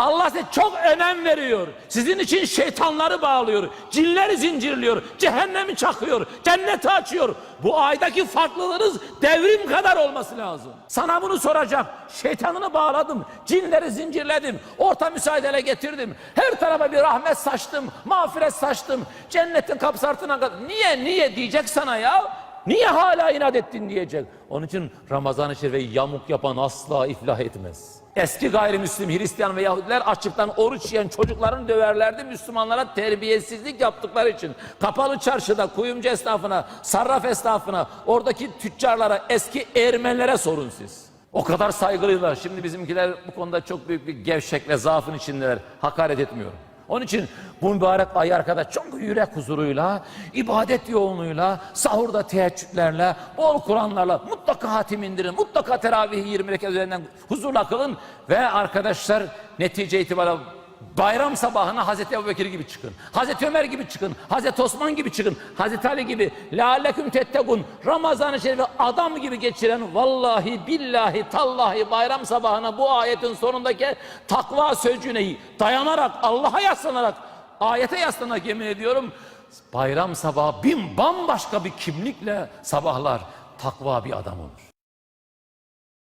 Allah size çok önem veriyor. Sizin için şeytanları bağlıyor. Cinleri zincirliyor. Cehennemi çakıyor. Cenneti açıyor. Bu aydaki farklılığınız devrim kadar olması lazım. Sana bunu soracağım. Şeytanını bağladım. Cinleri zincirledim. Orta müsaadele getirdim. Her tarafa bir rahmet saçtım. Mağfiret saçtım. Cennetin kapsartına kadar. Niye niye diyecek sana ya? Niye hala inat ettin diyecek. Onun için Ramazan-ı Şerif'e yamuk yapan asla iflah etmez. Eski gayrimüslim Hristiyan ve Yahudiler açıktan oruç yiyen çocuklarını döverlerdi Müslümanlara terbiyesizlik yaptıkları için. Kapalı çarşıda kuyumcu esnafına, sarraf esnafına, oradaki tüccarlara, eski Ermenilere sorun siz. O kadar saygılılar. Şimdi bizimkiler bu konuda çok büyük bir gevşek ve zaafın içindeler. Hakaret etmiyorum. Onun için bu mübarek ay arkadaş çok yürek huzuruyla, ibadet yoğunluğuyla, sahurda teheccüdlerle, bol Kur'anlarla mutlaka hatim indirin, mutlaka teravih 20 rekat üzerinden huzurla kılın ve arkadaşlar netice itibariyle bayram sabahına Hazreti Ebubekir gibi çıkın. Hazreti Ömer gibi çıkın. Hazreti Osman gibi çıkın. Hazreti Ali gibi. Lealleküm tettekun. Ramazan-ı Şerif'i adam gibi geçiren vallahi billahi tallahi bayram sabahına bu ayetin sonundaki takva sözcüğüne dayanarak Allah'a yaslanarak ayete yaslanarak yemin ediyorum bayram sabahı bin bambaşka bir kimlikle sabahlar takva bir adam olur.